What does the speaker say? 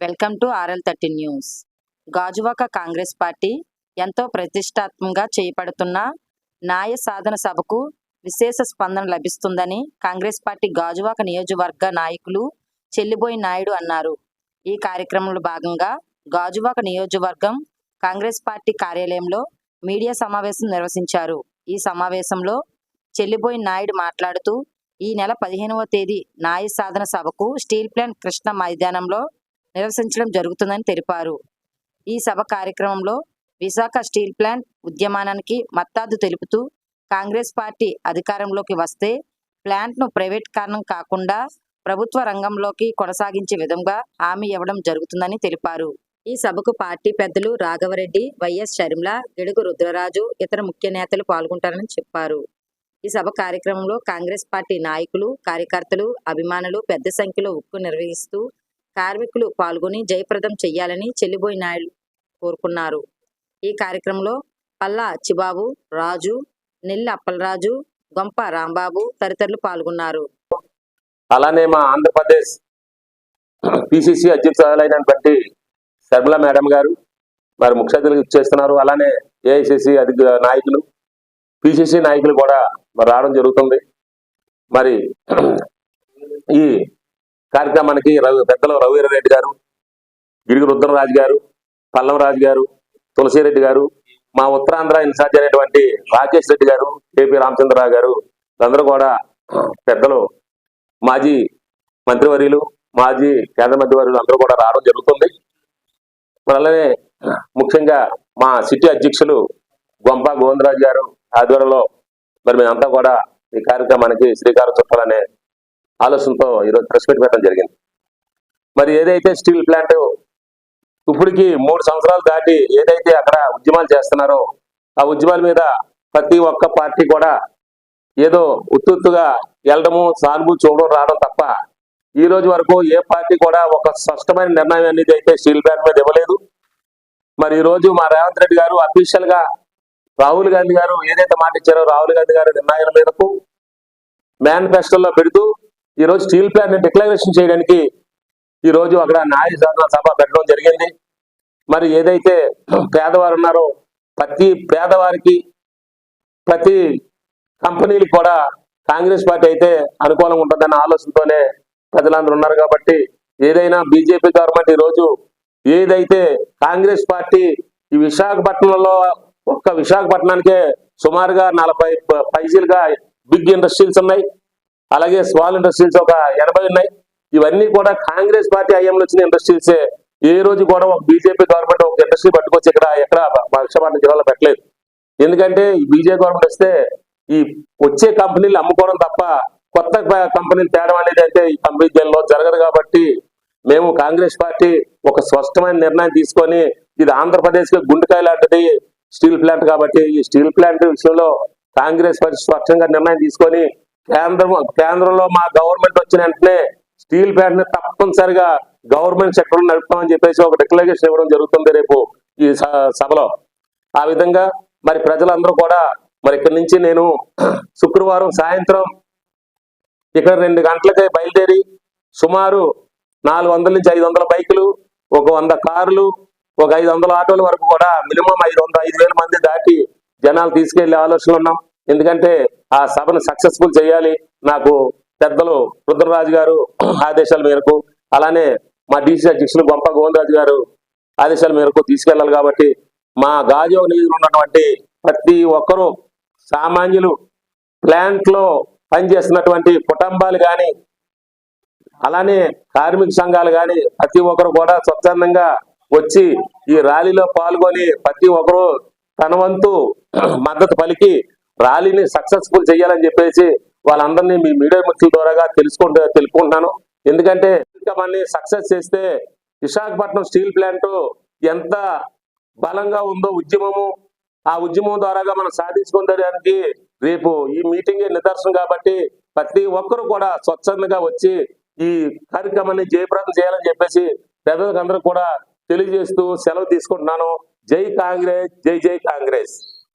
Welcome to RL thirty news. Gajuwaka Congress party ఎంతో ప్రతిష్టాత్మకంగా చేపడుతున్న న్యాయ సాధన సభకు విశేష స్పందన లభిస్తుందని కాంగ్రెస్ పార్టీ గాజువాక నియోజకవర్గ నాయకులు చెల్లిబోయి నాయుడు అన్నారు. ఈ కార్యక్రమంలో భాగంగా గాజువాక నియోజకవర్గం కాంగ్రెస్ పార్టీ కార్యాలయంలో మీడియా సమావేశం నిర్వహించారు. ఈ సమావేశంలో చెల్లిబోయి నాయుడు మాట్లాడుతూ ఈ నెల పదిహేనవ తేదీ న్యాయ సాధన సభకు స్టీల్ ప్లాంట్ కృష్ణ మైదానంలో నిరసించడం జరుగుతుందని తెలిపారు. ఈ సభ కార్యక్రమంలో విశాఖ స్టీల్ ప్లాంట్ ఉద్యమానానికి మత్తాదు తెలుపుతూ కాంగ్రెస్ పార్టీ అధికారంలోకి వస్తే ప్లాంట్ను ప్రైవేట్ కారణం కాకుండా ప్రభుత్వ రంగంలోకి కొనసాగించే విధంగా హామీ ఇవ్వడం జరుగుతుందని తెలిపారు. ఈ సభకు పార్టీ పెద్దలు రాఘవరెడ్డి వైఎస్ షర్మిల గిడుగు రుద్రరాజు ఇతర ముఖ్య నేతలు పాల్గొంటారని చెప్పారు. ఈ సభ కార్యక్రమంలో కాంగ్రెస్ పార్టీ నాయకులు కార్యకర్తలు అభిమానులు పెద్ద సంఖ్యలో ఉక్కు నిర్వహిస్తూ కార్మికులు పాల్గొని జయప్రదం చేయాలని చెల్లిబోయి నాయుడు కోరుకున్నారు. ఈ కార్యక్రమంలో పల్లా చిబాబు రాజు నెల్లి అప్పలరాజు గొంప రాంబాబు తదితరులు పాల్గొన్నారు. అలానే మా ఆంధ్రప్రదేశ్ పిసిసి అధ్యక్షురాలైనటువంటి శర్మల మేడం గారు మరి ముఖ్య అతిథులు చేస్తున్నారు. అలానే ఏఐసిసి అధిక నాయకులు పిసిసి నాయకులు కూడా మరి రావడం జరుగుతుంది. మరి ఈ కార్యక్రమానికి రవి పెద్దలు రఘువీరారెడ్డి గారు గిరిగి రుద్రరాజు గారు పల్లవరాజు గారు తులసిరెడ్డి గారు మా ఉత్తరాంధ్ర ఇన్ఛార్జ్ అయినటువంటి రాకేష్ రెడ్డి గారు ఏపీ రామచంద్రరావు గారు అందరూ కూడా పెద్దలు మాజీ మంత్రివర్యులు మాజీ కేంద్ర మంత్రివర్యులు అందరూ కూడా రావడం జరుగుతుంది. అలానే ముఖ్యంగా మా సిటీ అధ్యక్షులు గొంప గోవిందరాజు గారు ఆధ్వర్యంలో మరి మేమంతా కూడా ఈ కార్యక్రమానికి శ్రీకారం చుట్టాలనే ఆలోచనతో ఈరోజు ప్రెస్ మీట్ పెట్టడం జరిగింది. మరి ఏదైతే స్టీల్ ప్లాంట్ ఇప్పటికి మూడు సంవత్సరాలు దాటి ఏదైతే అక్కడ ఉద్యమాలు చేస్తున్నారో ఆ ఉద్యమాల మీద ప్రతి ఒక్క పార్టీ కూడా ఏదో ఉత్తుత్తుగా వెళ్ళడము సానుభూతి చూడడం రావడం తప్ప ఈ రోజు వరకు ఏ పార్టీ కూడా ఒక స్పష్టమైన నిర్ణయం అనేది అయితే స్టీల్ ప్లాంట్ మీద ఇవ్వలేదు. మరి ఈ రోజు మా రేవంత్ రెడ్డి గారు అఫీషియల్గా రాహుల్ గాంధీ గారు ఏదైతే మాట ఇచ్చారో రాహుల్ గాంధీ గారి నిర్ణయాల మేరకు మేనిఫెస్టోలో పెడుతూ ఈ రోజు స్టీల్ ప్లాంట్ డిక్లరేషన్ చేయడానికి ఈ రోజు అక్కడ న్యాయ సాధన సభ పెట్టడం జరిగింది. మరి ఏదైతే పేదవారు ఉన్నారో ప్రతి పేదవారికి ప్రతి కంపెనీలకు కూడా కాంగ్రెస్ పార్టీ అయితే అనుకూలంగా ఉంటుందన్న ఆలోచనతోనే ప్రజలందరూ ఉన్నారు కాబట్టి ఏదైనా బీజేపీ గవర్నమెంట్ ఈరోజు రోజు ఏదైతే కాంగ్రెస్ పార్టీ ఈ విశాఖపట్నంలో ఒక్క విశాఖపట్నానికే సుమారుగా నలభై ప- బిగ్ ఇండస్ట్రీస్ ఉన్నాయి. అలాగే స్మాల్ ఇండస్ట్రీస్ ఒక ఎనభై ఉన్నాయి. ఇవన్నీ కూడా కాంగ్రెస్ పార్టీ హయాంలో వచ్చిన ఇండస్ట్రీసే. ఏ రోజు కూడా ఒక బీజేపీ గవర్నమెంట్ ఒక ఇండస్ట్రీ పట్టుకొచ్చి ఇక్కడ ఎక్కడ విశాఖపట్నం జిల్లాలో పెట్టలేదు. ఎందుకంటే ఈ బీజేపీ గవర్నమెంట్ వస్తే ఈ వచ్చే కంపెనీలు అమ్ముకోవడం తప్ప కొత్త కంపెనీలు తేడం అనేది అయితే ఈ కంపెనీ జైల్లో జరగదు కాబట్టి మేము కాంగ్రెస్ పార్టీ ఒక స్పష్టమైన నిర్ణయం తీసుకొని ఇది ఆంధ్రప్రదేశ్కి గుండెకాయ లాంటిది స్టీల్ ప్లాంట్ కాబట్టి ఈ స్టీల్ ప్లాంట్ విషయంలో కాంగ్రెస్ పార్టీ స్పష్టంగా నిర్ణయం తీసుకొని కేంద్రం కేంద్రంలో మా గవర్నమెంట్ వచ్చిన వెంటనే స్టీల్ ప్లాంట్ని తప్పనిసరిగా గవర్నమెంట్ సెక్టర్ నడుపుతామని చెప్పేసి ఒక డిక్లరేషన్ ఇవ్వడం జరుగుతుంది రేపు ఈ స- సభలో. ఆ విధంగా మరి ప్రజలందరూ కూడా మరి ఇక్కడి నుంచి నేను శుక్రవారం సాయంత్రం ఇక్కడ రెండు గంటలకి బయలుదేరి సుమారు నాలుగు వందల నుంచి ఐదు వందల బైకులు ఒక వంద కార్లు ఒక ఐదు వందల ఆటోల వరకు కూడా మినిమం ఐదు వందల ఐదు వేల మంది దాటి జనాలు తీసుకెళ్ళే ఆలోచనలు ఉన్నాం. ఎందుకంటే ఆ సభను సక్సెస్ఫుల్ చేయాలి. నాకు పెద్దలు రుద్రరాజు గారు ఆదేశాల మేరకు అలానే మా డీసీ అధ్యక్షులు గొంప గోవిందరాజు గారు ఆదేశాల మేరకు తీసుకెళ్ళాలి కాబట్టి మా గాజో నిధులు ఉన్నటువంటి ప్రతి ఒక్కరూ సామాన్యులు ప్లాంట్లో పనిచేస్తున్నటువంటి కుటుంబాలు కానీ అలానే కార్మిక సంఘాలు కానీ ప్రతి ఒక్కరు కూడా స్వచ్ఛందంగా వచ్చి ఈ ర్యాలీలో పాల్గొని ప్రతి ఒక్కరు తన వంతు మద్దతు పలికి ర్యాలీని సక్సెస్ఫుల్ చేయాలని చెప్పేసి వాళ్ళందరినీ మీ మీడియా మిత్రుల ద్వారాగా తెలుసుకుంటూ తెలుపుకుంటున్నాను. ఎందుకంటే మనని సక్సెస్ చేస్తే విశాఖపట్నం స్టీల్ ప్లాంట్ ఎంత బలంగా ఉందో ఉద్యమము ఆ ఉద్యమం ద్వారాగా మనం సాధించుకోవడానికి రేపు ఈ మీటింగే నిదర్శనం కాబట్టి ప్రతి ఒక్కరు కూడా స్వచ్ఛందంగా వచ్చి ఈ కార్యక్రమాన్ని జయప్రదం చేయాలని చెప్పేసి పెద్దలకు అందరూ కూడా తెలియజేస్తూ సెలవు తీసుకుంటున్నాను. జై కాంగ్రెస్ జై జై కాంగ్రెస్.